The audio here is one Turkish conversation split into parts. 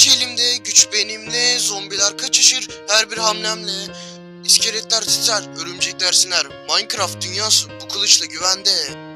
Güç elimde, güç benimle, zombiler kaçışır her bir hamlemle. İskeletler titrer, örümcekler siner. Minecraft dünyası bu kılıçla güvende.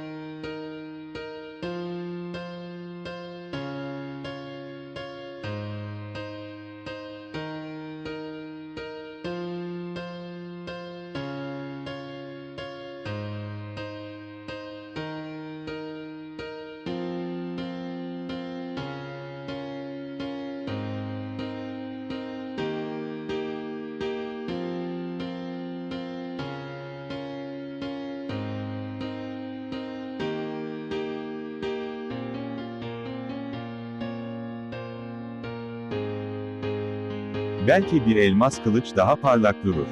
Belki bir elmas kılıç daha parlak durur.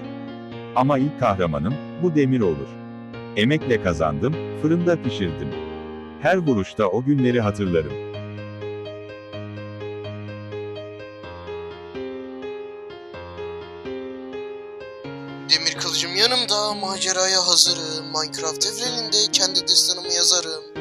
Ama ilk kahramanım, bu demir olur. Emekle kazandım, fırında pişirdim. Her vuruşta o günleri hatırlarım. Demir kılıcım yanımda, maceraya hazırım. Minecraft evreninde kendi destanımı yazarım.